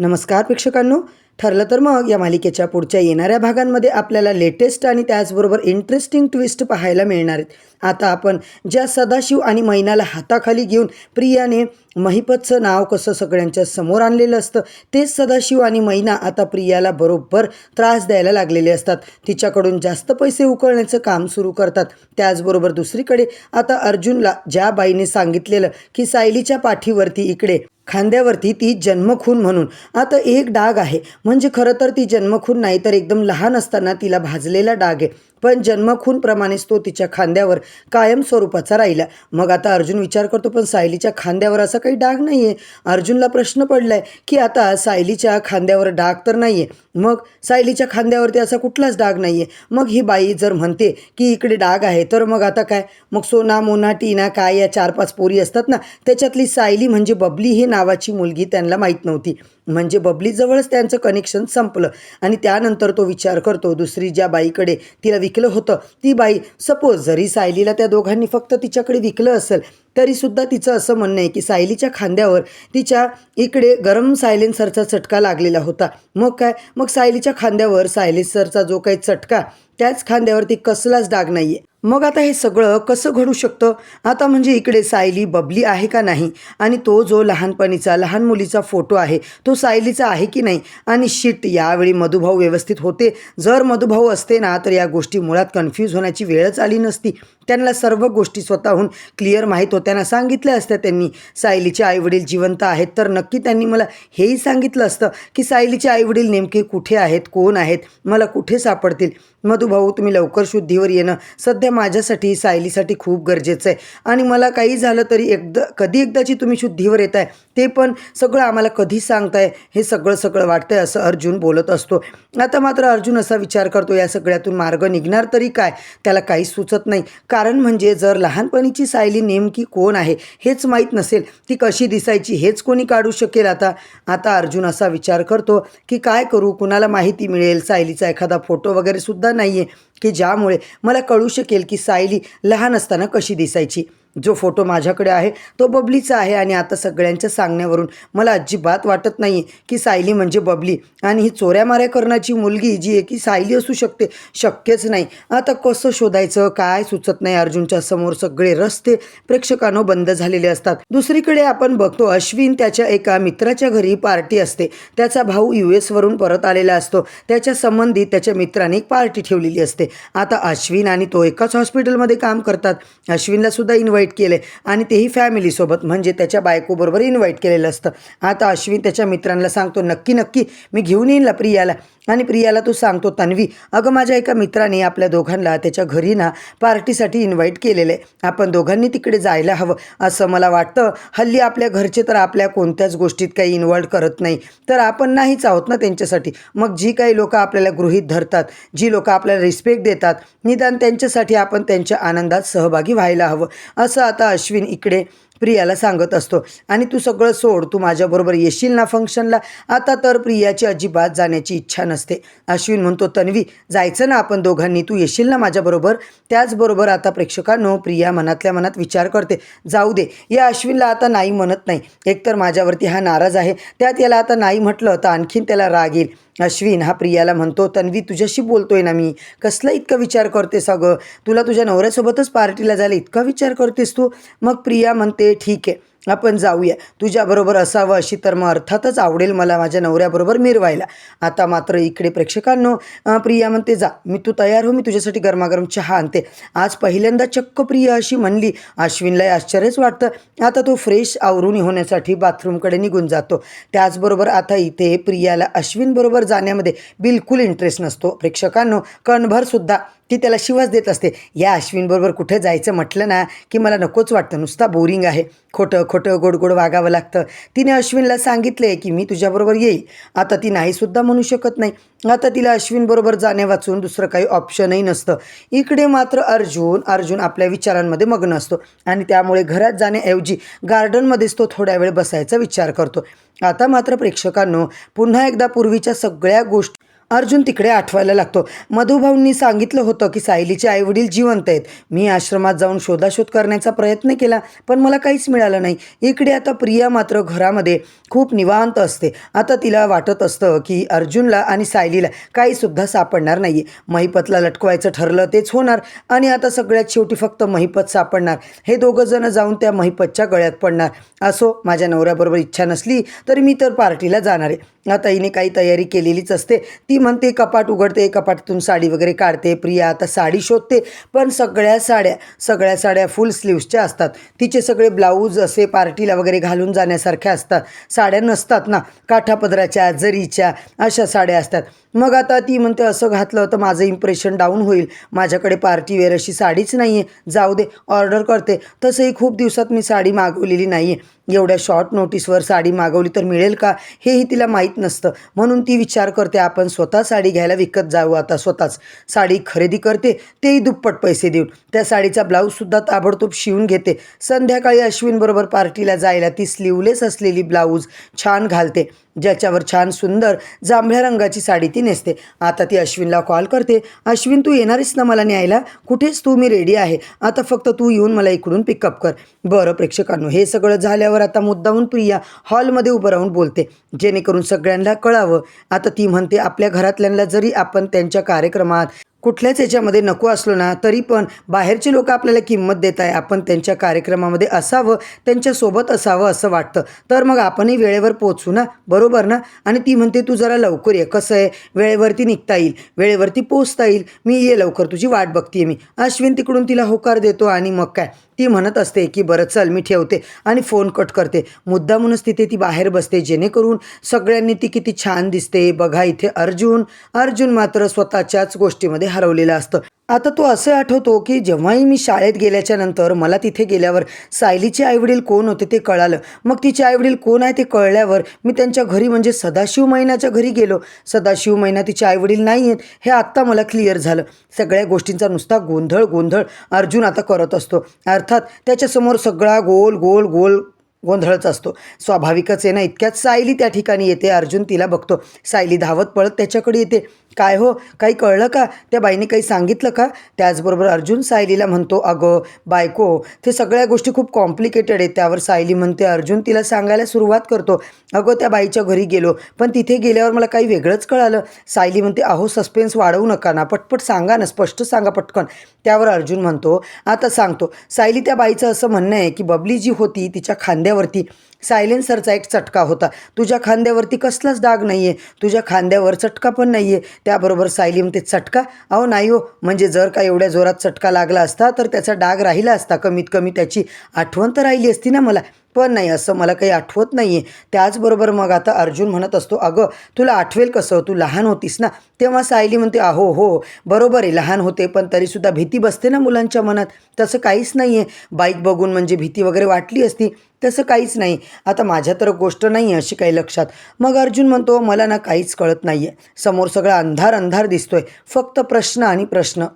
नमस्कार प्रेक्षकांनो. ठरलं तर मग या मालिकेच्या पुढच्या येणाऱ्या भागांमध्ये आपल्याला लेटेस्ट आणि त्याचबरोबर इंटरेस्टिंग ट्विस्ट पाहायला मिळणार आहेत. आता आपण ज्या सदाशिव आणि मैनाला हाताखाली घेऊन प्रियाने महिपतचं नाव कसं सगळ्यांच्या समोर आणलेलं असतं तेच सदाशिव आणि मैना आता प्रियाला बरोबर त्रास द्यायला लागलेले असतात. तिच्याकडून जास्त पैसे उकळण्याचं काम सुरू करतात. त्याचबरोबर दुसरीकडे आता अर्जुनला ज्या बाईने सांगितलेलं की सायलीच्या पाठीवरती इकडे खांद्यावरती ती जन्मखून म्हणून. आता एक डाग आहे. म्हणजे खरं तर ती जन्मखून नाही तर एकदम लहान असताना तिला भाजलेला डाग आहे. पण जन्मखूनप्रमाणेच तो तिच्या खांद्यावर कायम स्वरूपाचा राहिला. मग आता अर्जुन विचार करतो पण सायलीच्या खांद्यावर असा काही डाग नाही आहे अर्जुनला प्रश्न पडलाय की आता सायलीच्या खांद्यावर डाग तर नाही आहे मग सायलीच्या खांद्यावरती असा कुठलाच डाग नाही आहे मग ही बाई जर म्हणते की इकडे डाग आहे तर मग आता काय? मग सोना मोना टीना काय या चार पाच पोरी असतात ना त्याच्यातली सायली म्हणजे बबली ही नावाची मुलगी त्यांना माहीत नव्हती. म्हणजे बबलीजवळच त्यांचं कनेक्शन संपलं. आणि त्यानंतर तो विचार करतो दुसरी ज्या बाईकडे तिला विकलं होतं. ती बाई सपोज जरी सायलीला त्या दोघांनी फक्त तिच्याकडे विकलं असेल तरीसुद्धा तिचं असं म्हणणं आहे की सायलीच्या खांद्यावर तिच्या इकडे गरम सायलेन्सरचा चटका लागलेला होता. मग काय? मग सायलीच्या खांद्यावर सायलेन्सरचा जो काही चटका त्याच खांद्यावरती कसलाच डाग नाही आहे मग आता हे सगळं कसं घडू शकतं? आता म्हणजे इकडे सायली बबली आहे का नाही? आणि तो जो लहानपणीचा लहान मुलीचा फोटो आहे तो सायलीचा आहे की नाही? आणि शिट यावेळी मधुभाऊ व्यवस्थित होते. जर मधुभाऊ असते ना तर या गोष्टी मुळात कन्फ्यूज होण्याची वेळच आली नसती. त्यांना सर्व गोष्टी स्वतःहून क्लिअर माहीत होत्यांना सांगितल्या असत्या त्यांनी. सायलीचे आईवडील जिवंत आहेत तर नक्की त्यांनी मला हेही सांगितलं असतं की सायलीचे आईवडील नेमके कुठे आहेत कोण आहेत मला कुठे सापडतील? मधुभाऊ तुम्ही लवकर शुद्धीवर येणं. सध्या माझ्यासाठी सायलीसाठी खूप गरजेचं आहे. आणि मला काही झालं तरी एकदा कधी एकदाची तुम्ही शुद्धीवर येत आहे ते पण सगळं आम्हाला कधी सांगताय हे सगळं सगळं वाटतंय असं अर्जुन बोलत असतो. आता मात्र अर्जुन असा विचार करतो या सगळ्यातून मार्ग निघणार तरी काय? त्याला काही सुचत नाही. कारण म्हणजे जर लहानपणीची सायली नेमकी कोण आहे हेच माहीत नसेल ती कशी दिसायची हेच कोणी काढू शकेल आता? आता अर्जुन असा विचार करतो की काय करू? कुणाला माहिती मिळेल? सायलीचा एखादा फोटो वगैरे सुद्धा नाही आहे की ज्यामुळे मला कळू शकेल की सायली लहान असताना कशी दिसायची. जो फोटो माझ्याकडे आहे तो बबलीचा आहे आणि आता सगळ्यांच्या सांगण्यावरून मला अजिबात वाटत नाही की सायली म्हणजे बबली. आणि ही चोऱ्या माऱ्या करण्याची मुलगी जी आहे की सायली असू शकते शक्यच नाही. आता कसं शोधायचं काय सुचत नाही अर्जुनच्या समोर. सगळे रस्ते प्रेक्षकांनो बंद झालेले असतात. दुसरीकडे आपण बघतो अश्विन त्याच्या एका मित्राच्या घरी पार्टी असते. त्याचा भाऊ यू एसवरून परत आलेला असतो. त्याच्या संबंधित त्याच्या मित्राने एक पार्टी ठेवलेली असते. आता अश्विन आणि तो एकाच हॉस्पिटलमध्ये काम करतात. अश्विनला सुद्धा इन्व्हाइट केलं. आणि तेही फॅमिलीसोबत म्हणजे त्याच्या बायकोबरोबर इन्व्हाइट केलेलं असतं. आता अश्विन त्याच्या मित्रांना सांगतो नक्की नक्की मी घेऊन येईन ला प्रियाला आणि प्रियाला तो सांगतो तन्वी अगं माझ्या एका मित्राने आपल्या दोघांना त्याच्या घरी ना पार्टीसाठी इन्व्हाइट केलेलं. आहे आपण दोघांनी तिकडे जायला हवं. असं मला वाटतं. हल्ली आपल्या घरचे तर आपल्या कोणत्याच गोष्टीत काही इन्व्हॉल्व करत नाही. तर आपण नाहीच आहोत ना त्यांच्यासाठी. मग जी काही लोकं आपल्याला गृहीत धरतात जी लोकं आपल्याला रिस्पेक्ट देतात निदान त्यांच्यासाठी आपण त्यांच्या आनंदात सहभागी व्हायला हवं. असं आता अश्विन इकडे प्रियाला सांगत असतो. आणि तू सगळं सोड तू माझ्याबरोबर येशील ना फंक्शनला आता तर प्रियाची अजिबात जाण्याची इच्छा नसते. अश्विन म्हणतो तन्वी जायचं ना आपण दोघांनी? तू येशील ना माझ्याबरोबर? त्याचबरोबर आता प्रेक्षकांनो प्रिया मनातल्या मनात विचार करते. जाऊ दे या अश्विनला आता नाही म्हणत नाही. एकतर माझ्यावरती हा नाराज आहे. त्यात याला आता नाही म्हटलं तर आणखीन त्याला राग येईल. अश्विन हा प्रियाला म्हणतो तन्वी तुझ्याशी बोलतोय ना मी. कसला इतका विचार करतेस अगं? तुला तुझ्या नवऱ्यासोबतच पार्टीला जायला इतका विचार करतेस तू? मग प्रिया म्हणते ठीक आहे. आपण जाऊया. तुझ्याबरोबर असावं अशी तर मग अर्थातच आवडेल मला माझ्या नवऱ्याबरोबर मिरवायला. आता मात्र इकडे प्रेक्षकांनो प्रिया म्हणते जा मी तू तयार हो मी तुझ्यासाठी गरमागरम चहा आणते. आज पहिल्यांदा चक्क प्रिया अशी म्हणली. अश्विनलाही आश्चर्यच वाटतं. आता तो फ्रेश आवरून होण्यासाठी बाथरूमकडे निघून जातो. त्याचबरोबर आता इथे प्रियाला अश्विनबरोबर जाण्यामध्ये बिलकुल इंटरेस्ट नसतो. प्रेक्षकांनो कणभरसुद्धा ती त्याला शिवास देत असते. या अश्विनबरोबर कुठे जायचं म्हटलं ना की मला नकोच वाटतं. नुसता बोरिंग आहे. खोटं खोटं गोड गोड वागावं लागतं. तिने अश्विनला सांगितले की मी तुझ्याबरोबर येईल. आता ती नाहीसुद्धा म्हणू शकत नाही. आता तिला अश्विनबरोबर जाणे वाचून दुसरं काही ऑप्शनही नसतं. इकडे मात्र अर्जुन अर्जुन आपल्या विचारांमध्ये मग्न असतो आणि त्यामुळे घरात जाण्याऐवजी गार्डनमध्येच तो थोड्या वेळ बसायचा विचार करतो. आता मात्र प्रेक्षकांनो पुन्हा एकदा पूर्वीच्या सगळ्या गोष्टी अर्जुन तिकडे आठवायला लागतो. मधुभाऊंनी सांगितलं होतं की सायलीचे आईवडील जिवंत आहेत. मी आश्रमात जाऊन शोधाशोध करण्याचा प्रयत्न केला पण मला काहीच मिळालं नाही. इकडे आता प्रिया मात्र घरामध्ये खूप निवांत असते. आता तिला वाटत असतं की अर्जुनला आणि सायलीला काहीसुद्धा सापडणार नाही आहे महिपतला लटकवायचं ठरलं तेच होणार आणि आता सगळ्यात शेवटी फक्त महिपत सापडणार. हे दोघं जण जाऊन त्या महिपतच्या गळ्यात पडणार. असो माझ्या नवऱ्याबरोबर इच्छा नसली तरी मी तर पार्टीला जाणार आहे. आता हिने काही तयारी केलेलीच असते. ती म्हणते कपाट उघडते कपाटातून साडी वगैरे काढते प्रिया आता साडी शोधते पण सगळ्या साड्या सगळ्या साड्या फुल स्लीव्सच्या असतात. तिचे सगळे ब्लाऊज असे पार्टीला वगैरे घालून जाण्यासारख्या असतात. साड्या नसतात ना काठापदराच्या जरीच्या अशा साड्या असतात. मग आता ती म्हणते असं घातलं तर माझं इम्प्रेशन डाऊन होईल. माझ्याकडे पार्टीवेअर अशी साडीच नाही आहे जाऊ दे ऑर्डर करते. तसंही खूप दिवसात मी साडी मागवलेली नाही आहे एवढ्या शॉर्ट नोटीसवर साडी मागवली तर मिळेल का? हेही तिला माहीत नसतं. म्हणून ती विचार करते आपण स्वतः साडी घ्यायला विकत जाऊ आता स्वतःच. साडी खरेदी करते तेही दुप्पट पैसे देऊन. त्या साडीचा ब्लाऊजसुद्धा ताबडतोब शिवून घेते. संध्याकाळी अश्विनबरोबर पार्टीला जायला ती स्लीवलेस असलेली ब्लाऊज छान घालते. ज्याच्यावर छान सुंदर जांभळ्या रंगाची साडी ती नेसते. आता ती अश्विनला कॉल करते. अश्विन तू येणारीस ना मला न्यायला? कुठेच तू? मी रेडी आहे. आता फक्त तू येऊन मला इकडून पिकअप कर. बरं प्रेक्षकांनो हे सगळं झाल्यावर आता मुद्दाहून प्रिया हॉलमध्ये उभं राहून बोलते. जेणेकरून सगळ्यांना कळावं. आता ती म्हणते आपल्या घरातल्यांना जरी आपण त्यांच्या कार्यक्रमात कुठल्याच याच्यामध्ये नको असलो ना तरी पण बाहेरचे लोक आपल्याला किंमत देत आहे आपण त्यांच्या कार्यक्रमामध्ये असावं त्यांच्यासोबत असावं असं वाटतं. तर मग आपणही वेळेवर पोचू ना? बरोबर ना? आणि ती म्हणते तू जरा लवकर ये कसं आहे? वेळेवरती निघता येईल वेळेवरती पोचता येईल. मी ये लवकर तुझी वाट बघते मी. अश्विन तिकडून तिला होकार देतो आणि मग काय? ती म्हणत असते की बरं चल मी ठेवते आणि फोन कट करते. मुद्दा म्हणूनच तिथे ती बाहेर बसते. जेणेकरून सगळ्यांनी ती किती छान दिसते. बघा इथे अर्जुन अर्जुन मात्र स्वतःच्याच गोष्टीमध्ये हरवलेला असतं. आता तो असं आठवतो की जेव्हाही मी शाळेत गेल्याच्यानंतर मला तिथे गेल्यावर सायलीचे आईवडील कोण होते ते कळालं. मग तिचे आईवडील कोण आहे ते कळल्यावर मी त्यांच्या घरी म्हणजे सदाशिव महिन्याच्या घरी गेलो. सदाशिव महिना तिचे आईवडील नाही आहेत हे आत्ता मला क्लिअर झालं. सगळ्या गोष्टींचा नुसता गोंधळ गोंधळ अर्जुन आता करत असतो. अर्थात त्याच्यासमोर सगळा गोल गोल गोल गोंधळच असतो. स्वाभाविकच आहे ना इतक्यात सायली त्या ठिकाणी येते अर्जुन तिला बघतो. सायली धावत पळत त्याच्याकडे येते. काय हो? काही कळलं का? त्या बाईने काही सांगितलं का? त्याचबरोबर अर्जुन सायलीला म्हणतो अगं बायको ते सगळ्या गोष्टी खूप कॉम्प्लिकेटेड आहेत. त्यावर सायली म्हणते अर्जुन तिला सांगायला सुरुवात करतो. अगं त्या बाईच्या घरी गेलो पण तिथे गेल्यावर मला काही वेगळंच कळालं. सायली म्हणते अहो सस्पेन्स वाढवू नका ना पटपट सांगा ना स्पष्ट सांगा पटकन. त्यावर अर्जुन म्हणतो आता सांगतो. सायली त्या बाईचं असं म्हणणं आहे की बबली जी होती तिच्या खांद्यावरती सायलेन्सरचा एक चटका होता. तुझ्या खांद्यावरती कसलाच डाग नाही आहे तुझ्या खांद्यावर चटका पण नाही आहे त्याबरोबर सायलीम ते चटका. अहो नाही हो. म्हणजे जर का एवढ्या जोरात चटका लागला असता तर त्याचा डाग राहिला असता. कमीत कमी त्याची आठवण तर राहिली असती ना मला. पण नाही असं मला काही आठवत नाही आहे त्याचबरोबर मग आता अर्जुन म्हणत असतो अगं तुला आठवेल कसं? तू लहान होतीस ना. तेव्हा सायली म्हणते अहो हो. बरोबर आहे लहान होते पण तरीसुद्धा भीती बसते ना मुलांच्या मनात. तसं काहीच नाही आहे बाईक बघून म्हणजे भीती वगैरे वाटली असती. तसं काहीच नाही. आता माझ्या तर गोष्ट नाही आहे अशी काही लक्षात. मग अर्जुन म्हणतो मला ना काहीच कळत नाही आहे समोर सगळा अंधार अंधार दिसतोय. फक्त प्रश्न आणि प्रश्न.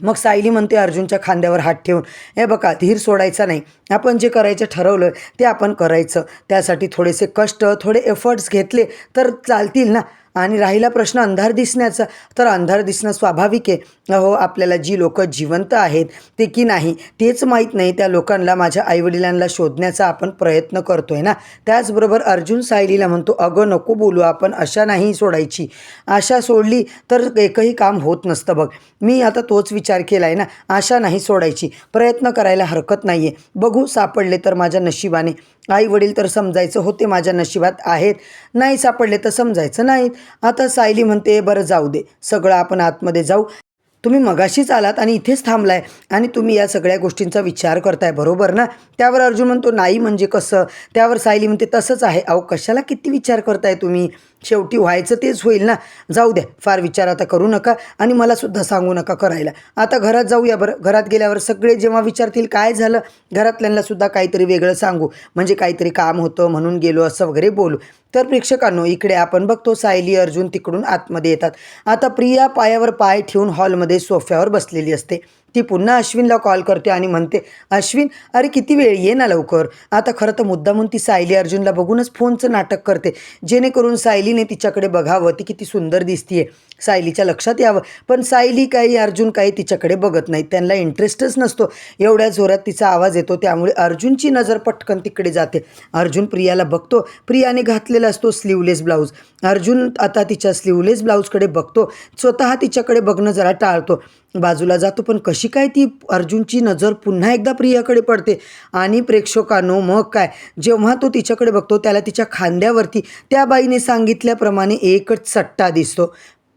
मग सायली म्हणते अर्जुनच्या खांद्यावर हात ठेवून. हे बघा धीर सोडायचा नाही. आपण जे करायचं ठरवलं ते आपण करायचं. त्यासाठी थोडेसे कष्ट थोडे एफर्ट्स घेतले तर चालतील ना. आणि राहिला प्रश्न अंधार दिसण्याचा तर अंधार दिसणं स्वाभाविक आहे. अहो आपल्याला जी लोकं जिवंत आहेत ते की नाही तेच माहीत नाही त्या लोकांना माझ्या आईवडिलांना शोधण्याचा आपण प्रयत्न करतो आहे ना. त्याचबरोबर अर्जुन सायलीला म्हणतो अगं नको बोलू आपण आशा नाही सोडायची. आशा सोडली तर एकही काम होत नसतं बघ. मी आता तोच विचार केला आहे ना आशा नाही सोडायची प्रयत्न करायला हरकत नाही आहे बघू सापडले तर माझ्या नशिबाने. आई वडील तर समजायचं होते माझ्या नशिबात आहेत. नाही सापडले तर समजायचं नाहीत. आता सायली म्हणते बरं जाऊ दे. सगळं आपण आतमध्ये जाऊ. तुम्ही मगाशीच आलात आणि इथेच थांबलाय आणि तुम्ही या सगळ्या गोष्टींचा विचार करताय बरोबर ना? त्यावर अर्जुन म्हणतो नाही म्हणजे कसं? त्यावर सायली म्हणते तसंच आहे. अहो कशाला किती विचार करताय तुम्ही? शेवटी व्हायचं तेच होईल ना? जाऊ द्या फार विचार आता करू नका आणि मला सुद्धा सांगू नका करायला. आता घरात जाऊया बरं. घरात गेल्यावर सगळे जेव्हा विचारतील काय झालं घरातल्यांना सुद्धा काहीतरी वेगळं सांगू. म्हणजे काहीतरी काम होतं म्हणून गेलो असं वगैरे बोलू. तर प्रेक्षकांनो इकडे आपण बघतो सायली अर्जुन तिकडून आतमध्ये येतात. आता प्रिया पायावर पाय ठेवून हॉलमध्ये सोफ्यावर बसलेली असते. ती पुन्हा अश्विनला कॉल करते आणि म्हणते अश्विन अरे किती वेळ ये ना लवकर. आता खरं तर मुद्दामून ती सायली अर्जुनला बघूनच फोनचं नाटक करते. जेणेकरून सायलीने तिच्याकडे बघावं ती किती सुंदर दिसतीये. सायलीच्या लक्षात यावं. पण सायली काही अर्जुन काही तिच्याकडे बघत नाही त्यांना इंटरेस्टच नसतो. एवढ्या जोरात तिचा आवाज येतो. त्यामुळे अर्जुनची नजर पटकन तिकडे जाते. अर्जुन प्रियाला बघतो. प्रियाने घातलेला असतो स्लीवलेस ब्लाऊज अर्जुन आता तिच्या स्लीवलेस ब्लाऊजकडे बघतो. स्वतः तिच्याकडे बघणं जरा टाळतो. बाजूला जातो. पण कशी काय ती अर्जुनची नजर पुन्हा एकदा प्रियाकडे पडते? आणि प्रेक्षकांनो मग काय? जेव्हा तो तिच्याकडे बघतो त्याला तिच्या खांद्यावरती त्या बाईने सांगितल्याप्रमाणे एकच चट्टा दिसतो.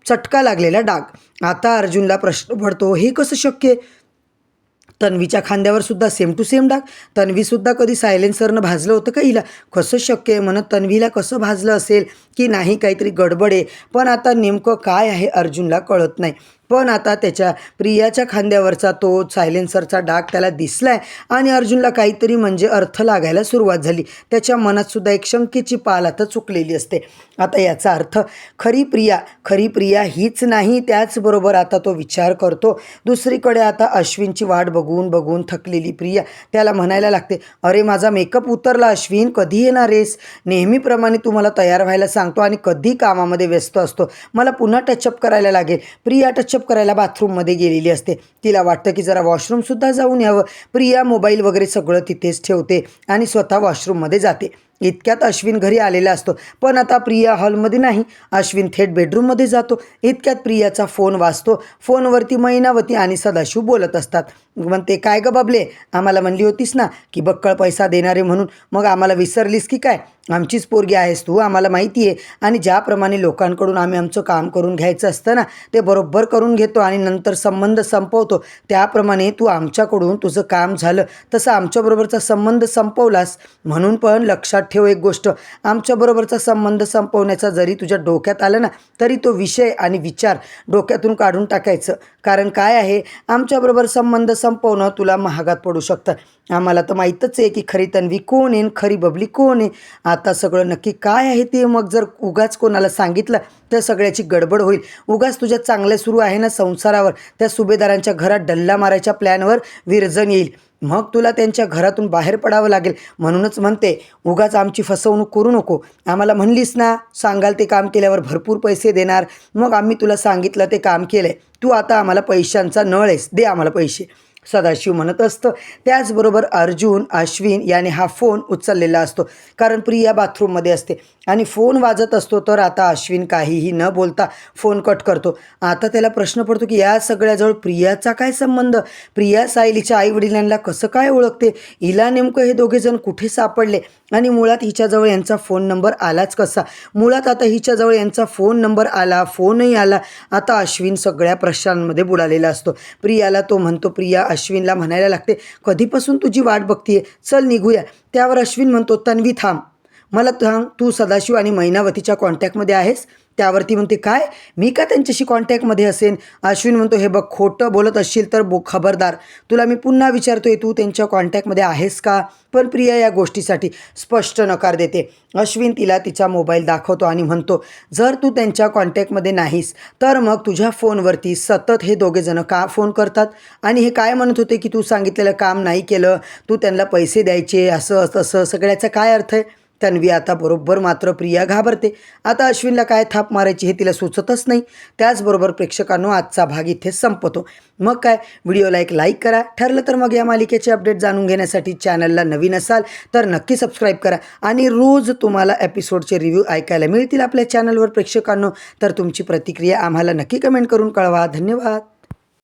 चटका लागलेला डाग. आता अर्जुनला प्रश्न पडतो हे कसं शक्य? तन्वीच्या खांद्यावर सुद्धा सेम टू सेम डाग. तन्वीसुद्धा कधी सायलेन्सरनं भाजलं होतं का हिला? कसं शक्य आहे? म्हणत तन्वीला कसं भाजलं असेल की नाही काहीतरी गडबड आहे. पण आता नेमकं काय आहे अर्जुनला कळत नाही. पण आता त्याच्या प्रियाच्या खांद्यावरचा तो सायलेन्सरचा डाग त्याला दिसलाय आणि अर्जुनला काहीतरी म्हणजे अर्थ लागायला सुरुवात झाली. त्याच्या मनातसुद्धा एक शंकेची पाल आता चुकलेली असते. आता याचा अर्थ खरी प्रिया खरी प्रिया हीच नाही त्याचबरोबर आता तो विचार करतो. दुसरीकडे आता अश्विनची वाट बघून बघून थकलेली प्रिया त्याला म्हणायला लागते अरे माझा मेकअप उतरला अश्विन कधी येणार आहेस? नेहमीप्रमाणे तू मला तयार व्हायला सांगतो आणि कधी कामामध्ये व्यस्त असतो? मला पुन्हा टचअप करायला लागेल. प्रिया टच टचअप करायला बाथरूममध्ये गेलेली असते. तिला वाटतं की जरा वॉशरूमसुद्धा जाऊन यावं. प्रिया मोबाईल वगैरे सगळं तिथेच ठेवते आणि स्वतः वॉशरूममध्ये जाते. इतक्यात अश्विन घरी आलेला असतो. पण आता प्रिया हॉलमध्ये नाही. अश्विन थेट बेडरूममध्ये जातो. इतक्यात प्रियाचा फोन वाचतो फोनवरती मैनावती आणि सदाशिव बोलत असतात. म्हणते काय गं बाबले? आम्हाला म्हणली होतीस ना की बक्कळ पैसा देणारे म्हणून. मग आम्हाला विसरलीस की काय? आमचीच पोरगी आहेस तू आम्हाला माहिती आहे आणि ज्याप्रमाणे लोकांकडून आम्ही आमचं काम करून घ्यायचं असतं ना ते बरोबर करून घेतो आणि नंतर संबंध संपवतो. त्याप्रमाणे तू आमच्याकडून तुझं काम झालं तसं आमच्याबरोबरचा संबंध संपवलास. म्हणून पण लक्षात ठेव एक गोष्ट. आमच्याबरोबरचा संबंध संपवण्याचा जरी तुझ्या डोक्यात आलं ना तरी तो विषय आणि विचार डोक्यातून काढून टाकायचं. कारण काय आहे? आमच्याबरोबर संबंध संपवणं तुला महागात पडू शकतं. आम्हाला तर माहीतच आहे की खरी तन्वी कोण आहे खरी बबली कोण आहे. आता सगळं नक्की काय आहे ते मग जर उगाच कोणाला सांगितलं तर सगळ्याची गडबड होईल. उगाच तुझ्या चांगलं सुरू आहे ना संसारावर. त्या सुभेदारांच्या घरात डल्ला मारायच्या प्लॅनवर विरजन येईल. मग तुला त्यांच्या घरातून बाहेर पडावं लागेल. म्हणूनच म्हणते उगाच आमची फसवणूक करू नको. आम्हाला म्हणलीस ना सांगाल ते काम केल्यावर भरपूर पैसे देणार. मग आम्ही तुला सांगितलं ते काम केलं आहे तू आता आम्हाला पैशांचा नळ आहेस. दे आम्हाला पैसे. सदाशिव म्हणत असतं. त्याचबरोबर अर्जुन अश्विन याने हा फोन उचललेला असतो. कारण प्रिया बाथरूममध्ये असते आणि फोन वाजत असतो तर आता अश्विन काहीही न बोलता फोन कट करतो. आता त्याला प्रश्न पडतो की या सगळ्याजवळ प्रियाचा काय संबंध? प्रिया सायलीच्या आईवडिलांना कसं काय ओळखते? हिला नेमकं हे दोघेजण कुठे सापडले? आणि मुळात हिच्याजवळ यांचा फोन नंबर आलाच कसा? मुळात आता हिच्याजवळ यांचा फोन नंबर आला फोनही आला. आता अश्विन सगळ्या प्रश्नांमध्ये बुडालेला असतो. प्रियाला तो म्हणतो प्रिया अश्विनला म्हणायला लागते कधीपासून तुझी वाट बघतीये? चल निघूया. त्यावर अश्विन म्हणतो तन्वी थांब. मला सांग तू सदाशिव आणि मैनावतीच्या कॉन्टॅक्टमध्ये आहेस. त्यावरती म्हणते काय? मी का त्यांच्याशी कॉन्टॅक्टमध्ये असेन? अश्विन म्हणतो हे बघ खोटं बोलत असशील तर बो खबरदार. तुला मी पुन्हा विचारतोय तू त्यांच्या कॉन्टॅक्टमध्ये आहेस का? पण प्रिया या गोष्टीसाठी स्पष्ट नकार देते. अश्विन तिला तिचा मोबाईल दाखवतो आणि म्हणतो जर तू त्यांच्या कॉन्टॅक्टमध्ये नाहीस तर मग तुझ्या फोनवरती सतत हे दोघेजणं का फोन करतात? आणि हे काय म्हणत होते की तू सांगितलेलं काम नाही केलं तू त्यांना पैसे द्यायचे असं तसं सगळ्याचा काय अर्थ आहे? तन्वी आता बरोबर मात्र प्रिया घाबरते. आता अश्विनला काय थाप मारायची हे तिला सुचतच नाही. त्याचबरोबर प्रेक्षकांनो आजचा भाग इथे संपतो. मग काय व्हिडिओला एक लाईक करा. ठरलं तर मग या मालिकेचे अपडेट जाणून घेण्यासाठी चॅनलला नवीन असाल तर नक्की सबस्क्राईब करा. आणि रोज तुम्हाला एपिसोडचे रिव्ह्यू ऐकायला मिळतील आपल्या चॅनलवर प्रेक्षकांनो. तर तुमची प्रतिक्रिया आम्हाला नक्की कमेंट करून कळवा. धन्यवाद.